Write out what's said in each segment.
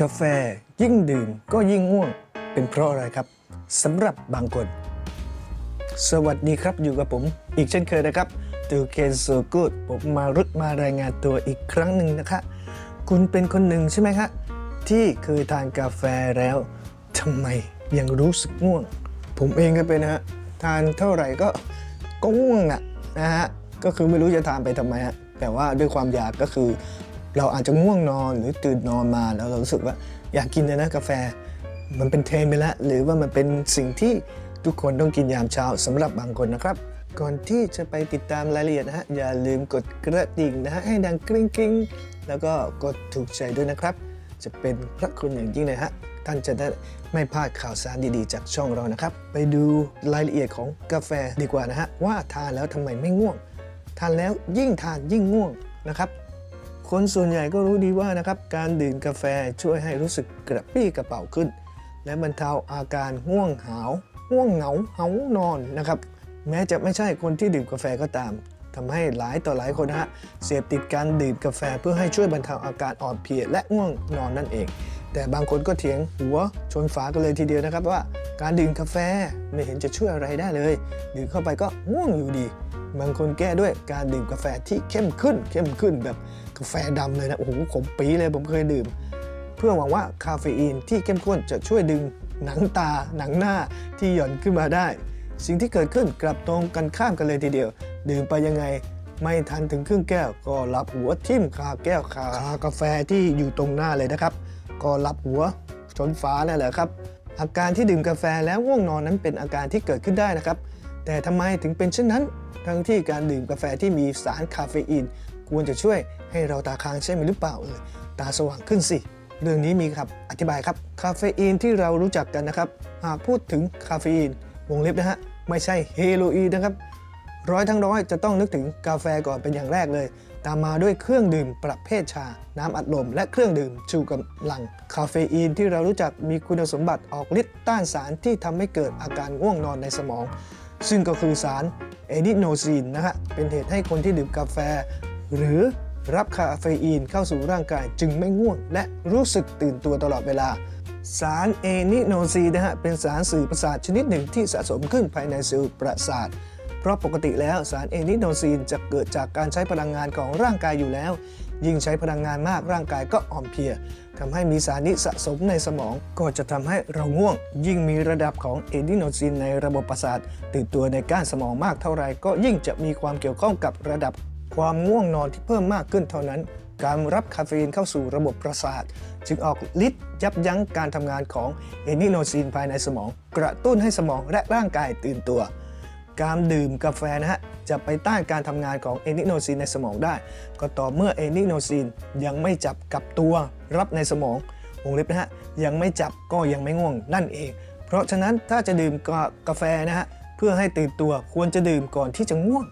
กาแฟยิ่งดื่มก็ยิ่งง่วง เป็นเพราะอะไรครับสำหรับบางคน สวัสดีครับอยู่กับผม อีกเช่นเคยนะครับตูเคนโซกูดผมมารุดมารายงานตัวอีกครั้งหนึ่งนะคะ คุณเป็นคนหนึ่งใช่ไหมคะที่เคยทานกาแฟแล้วทำไมยังรู้สึกง่วง ผมเองก็เป็นนะฮะทานเท่าไหร่ก็ก็ง่วงอะนะฮะก็คือไม่รู้จะทานไปทำไมฮะแต่ว่าด้วยความอยากก็คือ เราอาจจะง่วงนอนหรือตื่นนอนมาแล้วเรารู้สึกว่าอยากกินเลยนะกาแฟ มันเป็นเทรนไปแล้วหรือว่ามันเป็นสิ่งที่ทุกคนต้องกินยามเช้าสำหรับบางคนนะครับ ก่อนที่จะไปติดตามรายละเอียดนะฮะอย่าลืมกดกระดิ่งนะฮะให้ดังกริ๊งกริ๊งแล้วก็กดถูกใจด้วยนะครับ จะเป็นพระคุณอย่างยิ่งเลยฮะท่านจะได้ไม่พลาดข่าวสารดีๆ จากช่องเรานะครับ ไปดูรายละเอียดของกาแฟดีกว่านะฮะว่าทานแล้วทำไมไม่ง่วง ทานแล้วยิ่งทานยิ่งง่วงนะครับ คนส่วนใหญ่ก็รู้ดีว่านะครับการดื่มกาแฟช่วยให้รู้สึกกระปรี้กระเป๋าขึ้น และบรรเทาอาการง่วงหาวง่วงเหงาเหานอนนะครับแม้จะไม่ใช่คนที่ดื่มกาแฟก็ตามทำให้หลายต่อหลายคนฮะเสพติดการดื่มกาแฟเพื่อให้ช่วยบรรเทาอาการอ่อนเพลียและง่วงนอนนั่นเอง แต่บางคนก็เถียงหัวชนฝากันเลยทีเดียวนะครับว่า การดื่มกาแฟไม่เห็นจะช่วยอะไรได้เลย ดื่มเข้าไปก็ง่วงอยู่ดี บางคนแก้ด้วยการดื่มกาแฟที่เข้มขึ้น เข้มขึ้นแบบกาแฟดำเลยนะ โอ้โหขมปีเลยผมเคยดื่ม เพื่อหวังว่าคาเฟอีนที่เข้มข้นจะช่วยดึงหนังตาหนังหน้าที่หย่อนขึ้นมาได้ สิ่งที่เกิดขึ้นกลับตรงกันข้ามกันเลยทีเดียว ดื่มไปยังไงไม่ทันถึงครึ่งแก้ว ก็รับหัวทิ่มคาแก้วคาคากาแฟที่อยู่ตรงหน้าเลยนะครับ ก็รับหัวชนฟ้านั่นแหละครับ อาการที่ดื่มกาแฟแล้วง่วงนอนนั้นเป็นอาการที่เกิดขึ้นได้นะครับ แต่ทำไมถึงเป็นเช่นนั้น ทั้งที่การดื่มกาแฟที่มีสารคาเฟอีน ควรจะช่วยให้เราตาค้างใช่ไหมหรือเปล่าเอ่ยตาสว่างขึ้นสิ เรื่องนี้มีครับอธิบายครับคาเฟอีนที่เรารู้จักกันนะครับหากพูดถึงคาเฟอีนวงเล็บนะฮะไม่ใช่เฮโรอีนนะครับ ร้อยทั้งร้อยจะต้องนึกถึงกาแฟก่อนเป็นอย่างแรกเลย ตามมาด้วยเครื่องดื่มประเภทชา น้ำอัดลม และเครื่องดื่มชูกำลัง คาเฟอีนที่เรารู้จักมีคุณสมบัติออกฤทธิ์ต้านสารที่ทำให้เกิดอาการง่วงนอนในสมอง ซึ่งก็คือสารเอดิโนซีนนะฮะเป็นเหตุให้คนที่ดื่มกาแฟ หรือรับคาเฟอีนเข้าสู่ร่างกายจึงไม่ง่วง และรู้สึกตื่นตัวตลอดเวลาสารเอนิโนซีนนะฮะเป็นสารสื่อประสาทชนิดหนึ่งที่สะสมขึ้นภายในเซลล์ประสาท เพราะปกติแล้วสารเอนิโนซีนจะเกิดจากการใช้พลังงานของร่างกายอยู่แล้ว ยิ่งใช้พลังงานมากร่างกายก็อ่อนเพลียทำให้มีสารนี้สะสมในสมอง ก็จะทำให้เราง่วง ยิ่งมีระดับของเอนิโนซีนในระบบประสาทตื่นตัวในก้านสมองมากเท่าไหร่ก็ยิ่งจะมีความเกี่ยวข้องกับระดับความง่วงนอนที่เพิ่มมากขึ้นเท่านั้น การรับคาเฟอีนเข้าสู่ระบบประสาท จึงออกฤทธิ์ยับยั้งการทำงานของเอนิโนซีนภายในสมอง กระตุ้นให้สมองและร่างกายตื่นตัว การดื่มกาแฟนะฮะจะไปต้านการทำงานของเอนิโนซีนในสมองได้ ก็ต่อเมื่อเอนิโนซีนยังไม่จับกับตัวรับในสมองวงเล็บนะฮะยังไม่จับก็ยังไม่ง่วงนั่นเอง เพราะฉะนั้นถ้าจะดื่มกากาแฟนะฮะเพื่อให้ตื่นตัวควรจะดื่มก่อนที่จะง่วง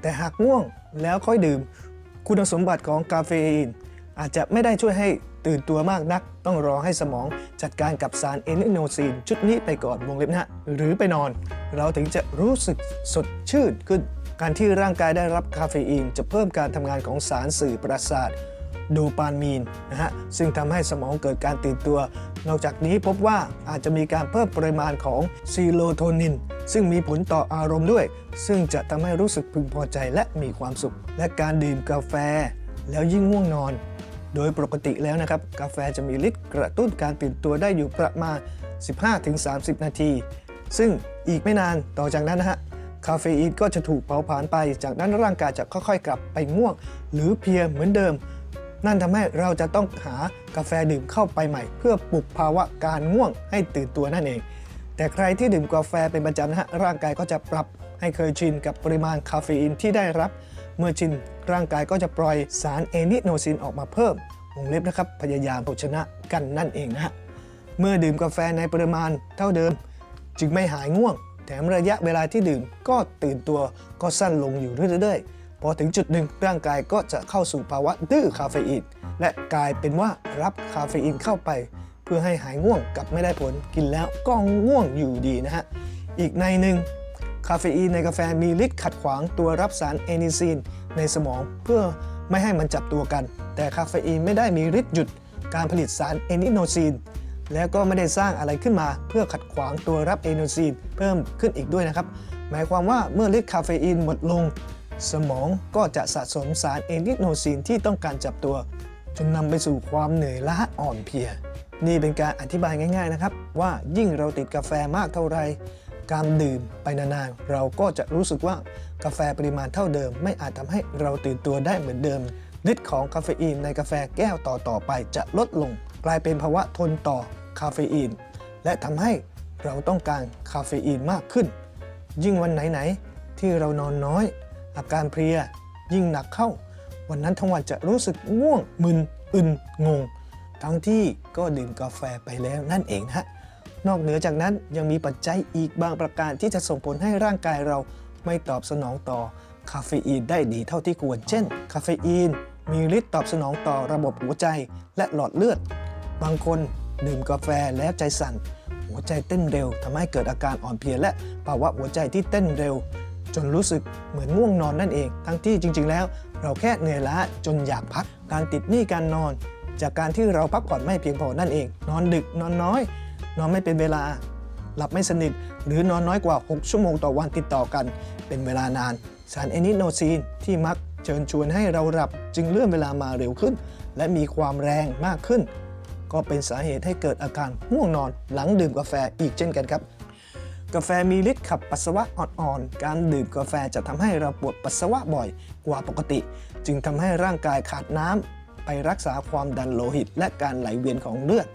แต่หากง่วงแล้วค่อยดื่ม คุณสมบัติของกาเฟอีนอาจจะไม่ได้ช่วยให้ ตื่นตัวมากนัก ต้องรอให้สมองจัดการกับสารเอนิโนซีนชุดนี้ไปก่อนวงเล็บนะฮะหรือไปนอน เราถึงจะรู้สึกสดชื่นขึ้น การที่ร่างกายได้รับคาเฟอีนจะเพิ่มการทำงานของสารสื่อประสาทโดปามีนนะฮะซึ่งทำให้สมองเกิดการตื่นตัว นอกจากนี้พบว่าอาจจะมีการเพิ่มปริมาณของซีโรโทนิน ซึ่งมีผลต่ออารมณ์ด้วย ซึ่งจะทำให้รู้สึกพึงพอใจและมีความสุข และการดื่มกาแฟ แล้วยิ่งง่วงนอน โดยปกติแล้วนะครับ กาแฟจะมีฤทธิ์กระตุ้นการตื่นตัวได้อยู่ประมาณ 15-30 นาที ซึ่งอีกไม่นานต่อจากนั้นนะฮะคาเฟอีนก็จะถูกเผาผลาญไป จากนั้นร่างกายจะค่อยๆ กลับไปง่วง หรือเพลียเหมือนเดิม นั่นทำให้เราจะต้องหากาแฟดื่มเข้าไปใหม่ เพื่อปลุกภาวะการง่วงให้ตื่นตัวนั่นเอง แต่ใครที่ดื่มกาแฟเป็นประจำนะฮะร่างกายก็จะปรับให้เคยชินกับปริมาณคาเฟอีนที่ได้รับ เมื่อชินร่างกายก็จะปล่อยสารเอนิโนซินออกมาเพิ่มวงเล็บนะครับพยายามเอาชนะกันนั่นเองนะฮะเมื่อดื่มกาแฟในปริมาณเท่าเดิม จึงไม่หายง่วง แถมระยะเวลาที่ดื่มก็ตื่นตัวก็สั้นลงอยู่เรื่อยๆ พอถึงจุดหนึ่งร่างกายก็จะเข้าสู่ภาวะดื้อคาเฟอีนและกลายเป็นว่ารับคาเฟอีนเข้าไป เพื่อให้หายง่วงกับไม่ได้ผลกินแล้วก็ง่วงอยู่ดีนะฮะ อีกในหนึ่งคาเฟอีนในกาแฟมีฤทธิ์ขัดขวางตัวรับสารเอนิซีนในสมองเพื่อไม่ให้มันจับตัวกัน แต่คาเฟอีนไม่ได้มีฤทธิ์หยุดการผลิตสารเอนิโนซีน แล้วก็ไม่ได้สร้างอะไรขึ้นมา เพื่อขัดขวางตัวรับเอนิโนซีนเพิ่มขึ้นอีกด้วยนะครับ หมายความว่าเมื่อฤทธิ์คาเฟอีนหมดลง สมองก็จะสะสมสารเอนิโนซีนที่ต้องการจับตัว จนนำไปสู่ความเหนื่อยล้าอ่อนเพลีย นี่เป็นการอธิบายง่ายๆนะครับ ว่ายิ่งเราติดกาแฟมากเท่าไร การดื่มไปนานๆ เราก็จะรู้สึกว่ากาแฟปริมาณเท่าเดิม ไม่อาจทำให้เราตื่นตัวได้เหมือนเดิมฤทธิ์ของคาเฟอีนในกาแฟแก้วต่อๆไปจะลดลง กลายเป็นภาวะทนต่อคาเฟอีน และทำให้เราต้องการคาเฟอีนมากขึ้น ยิ่งวันไหนๆที่เรานอนน้อย อาการเพลียยิ่งหนักเข้า วันนั้นทั้งวันจะรู้สึกง่วงมึนอึนงง ทั้งที่ก็ดื่มกาแฟไปแล้วนั่นเองฮะนอกเหนือจากนั้นยังมีปัจจัยอีกบางประการที่จะส่งผลให้ร่างกายเราไม่ตอบสนองต่อคาเฟอีนได้ดีเท่าที่ควร เช่น คาเฟอีน มีฤทธิ์ตอบสนองต่อระบบหัวใจและหลอดเลือด บางคนดื่มกาแฟแล้วใจสั่น หัวใจเต้นเร็วทำให้เกิดอาการอ่อนเพลียและภาวะหัวใจที่เต้นเร็ว จนรู้สึกเหมือนง่วงนอนนั่นเอง ทั้งที่จริง ๆ แล้ว เราแค่เหนื่อยล้าจนอยากพัก การติดหนี้การนอน จากการที่เราพักผ่อนไม่เพียงพอนั่นเอง นอนดึกนอนน้อย นอนไม่เป็นเวลา หลับไม่สนิท หรือนอนน้อยกว่า 6 ชั่วโมงต่อวันติดต่อกัน เป็นเวลานาน สารเอนิโนซีนที่มักเชิญชวนให้เราหลับจึงเลื่อนเวลามาเร็วขึ้น และมีความแรงมากขึ้น ก็เป็นสาเหตุให้เกิดอาการง่วงนอนหลังดื่มกาแฟอีกเช่นกันครับกาแฟมีฤทธิ์ขับปัสสาวะอ่อนๆ การดื่มกาแฟจะทำให้เราปวดปัสสาวะบ่อยกว่าปกติ จึงทำให้ร่างกายขาดน้ำ ไปรักษาความดันโลหิต และการไหลเวียนของเลือด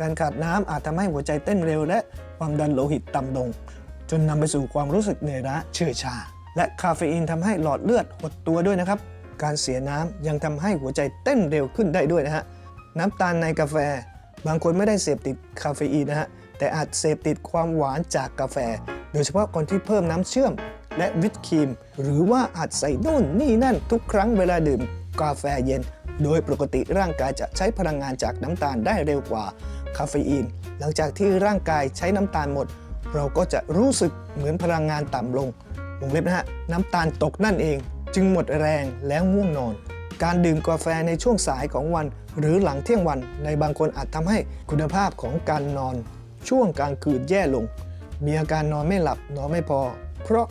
การขาดน้ำอาจทำให้หัวใจเต้นเร็ว และความดันโลหิตต่ำลง จนนำไปสู่ความรู้สึกเหนื่อยล้าเชื่อชา และคาเฟอีนทำให้หลอดเลือดหดตัวด้วยนะครับ การเสียน้ำยังทำให้หัวใจเต้นเร็วขึ้นได้ด้วยนะฮะน้ำตาลในกาแฟ บางคนไม่ได้เสพติดคาเฟอีนนะฮะแต่อาจเสพติดความหวานจากกาแฟ โดยเฉพาะคนที่เพิ่มน้ำเชื่อมและวิปครีม หรือว่าอาจใส่นู่นนี่นั่นทุกครั้งเวลาดื่มกาแฟเย็น โดยปกติร่างกายจะใช้พลังงานจากน้ำตาลได้เร็วกว่าคาเฟอีน หลังจากที่ร่างกายใช้น้ำตาลหมด เราก็จะรู้สึกเหมือนพลังงานต่ำลงวงเล็บนะฮะน้ำตาลตกนั่นเอง จึงหมดแรงแล้วง่วงนอน การดื่มกาแฟในช่วงสายของวัน หรือหลังเที่ยงวันในบางคนอาจทำให้คุณภาพของการนอน ช่วงกลางคืนแย่ลง มีอาการนอนไม่หลับนอนไม่พอ เพราะ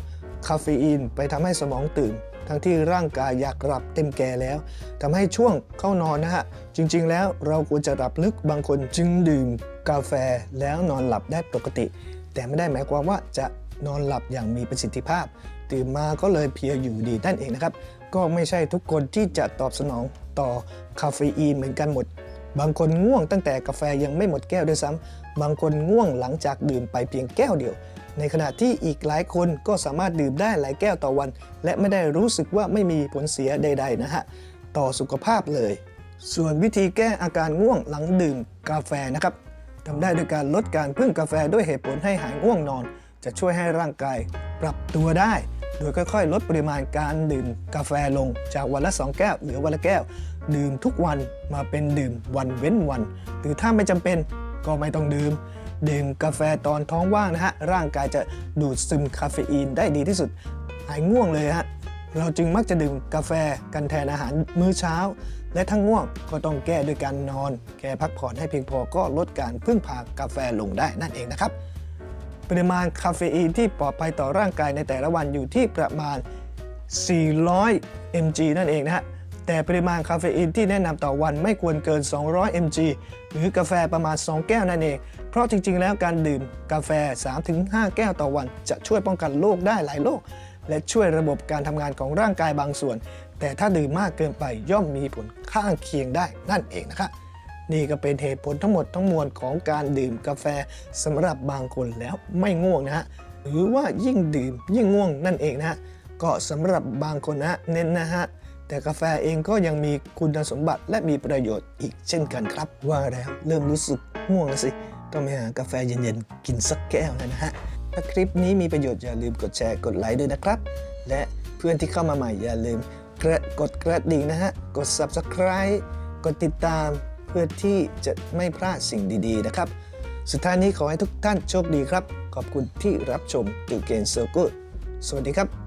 คาเฟอีนไปทำให้สมองตื่น ทั้งที่ร่างกายอยากหลับเต็มแก่แล้วทำให้ช่วงเข้านอนนะฮะ จริง ๆ แล้วเราควรจะหลับลึกบางคนจึงดื่มกาแฟแล้วนอนหลับได้ปกติ แต่ไม่ได้หมายความว่าจะนอนหลับอย่างมีประสิทธิภาพ ตื่นมาก็เลยเพียอยู่ดีนั่นเองนะครับ ก็ไม่ใช่ทุกคนที่จะตอบสนองต่อคาเฟอีนเหมือนกันหมด บางคนง่วงตั้งแต่กาแฟยังไม่หมดแก้วด้วยซ้ำบางคนง่วงหลังจากดื่มไปเพียงแก้วเดียว ในขณะที่อีกหลายคนก็สามารถดื่มได้หลายแก้วต่อวัน และไม่ได้รู้สึกว่าไม่มีผลเสียใด ๆ นะฮะ ต่อสุขภาพเลย ส่วนวิธีแก้อาการง่วงหลังดื่มกาแฟนะครับทำได้ด้วยการลดการพึ่งกาแฟด้วยเหตุผลให้หายง่วงนอน จะช่วยให้ร่างกายปรับตัวได้ โดยค่อยๆ ลดปริมาณการดื่มกาแฟลงจากวันละ 2 แก้วเหลือวันละแก้ว ดื่มทุกวันมาเป็นดื่มวันเว้นวัน หรือถ้าไม่จำเป็นก็ไม่ต้องดื่ม ดื่มกาแฟตอนท้องว่างนะฮะ ร่างกายจะดูดซึมคาเฟอีนได้ดีที่สุด หายง่วงเลยฮะ เราจึงมักจะดื่มกาแฟกันแทนอาหารมื้อเช้า และถ้าง่วงก็ต้องแก้ด้วยการนอน แก้พักผ่อนให้เพียงพอก็ลดการพึ่งพากาแฟลงได้นั่นเองนะครับ ปริมาณคาเฟอีนที่ปลอดภัยต่อร่างกายในแต่ละวันอยู่ที่ประมาณ 400 mg นั่นเองนะฮะ แต่ปริมาณคาเฟอีนที่แนะนำต่อวันไม่ควรเกิน 200 mg หรือกาแฟประมาณ 2 แก้วนั่นเอง เพราะจริงๆ แล้วการดื่มกาแฟ 3-5 แก้วต่อวัน จะช่วยป้องกันโรคได้หลายโรคและช่วยระบบการทำงานของร่างกายบางส่วน แต่ถ้าดื่มมากเกินไปย่อมมีผลข้างเคียงได้นั่นเองนะครับนี่ก็เป็นเหตุผลทั้งหมดทั้งมวลของการดื่มกาแฟสำหรับบางคนแล้วไม่ง่วงนะฮะหรือว่ายิ่งดื่มยิ่งง่วงนั่นเองนะฮะก็สำหรับบางคนนะเน้นนะฮะ แต่กาแฟเองก็ยังมีคุณสมบัติและมีประโยชน์อีกเช่นกันครับ ว่าแล้วเริ่มรู้สึกง่วงแล้วสิ ต้องไปหากาแฟเย็นๆ กินสักแก้วแล้วนะฮะ ถ้าคลิปนี้มีประโยชน์อย่าลืมกดแชร์กดไลค์ด้วยนะครับ และเพื่อนที่เข้ามาใหม่อย่าลืมกระกดกระดิ่งนะฮะ กด subscribe กดติดตามเพื่อที่จะไม่พลาดสิ่งดีๆนะครับ สุดท้ายนี้ขอให้ทุกท่านโชคดีครับ ขอบคุณที่รับชมตูเกนโซอร์กุสวัสดีครับ